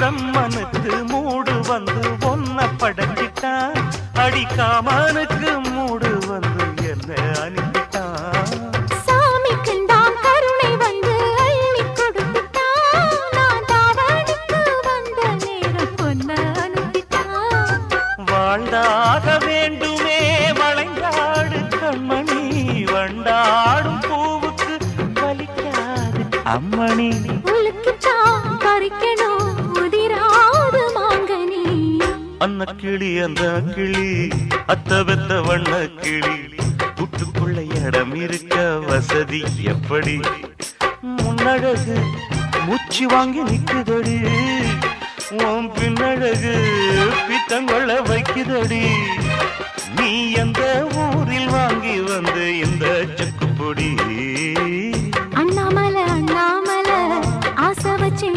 பிரம்மனுக்கு மூடு வந்து ஒன்ன படைச்சிட்டான். அடிக்காமனுக்கு மூடு வந்து என்ன அனுப்பிட்டான். வாழ்ந்தாக வேண்டுமே வளைந்தாடு கண்மணி. வண்டாடும் பூவுக்கு வலிக்காது அம்மணி அன்ன கிளி அந்த கிளி அத்த வெத்த வண்ண கிளி. கூட்டுக்குள்ள இடம் இருக்க வசதி எப்படி? முன்னழகு மூச்சு வாங்கி நிக்குதடி. உன் பின்னழகு பித்தங்கொள்ள வைக்குதடி. நீ எந்த ஊரில் வாங்கி வந்து இந்த செக்குப்பொடி? அண்ணாமலை அண்ணாமலை ஆசை வச்சு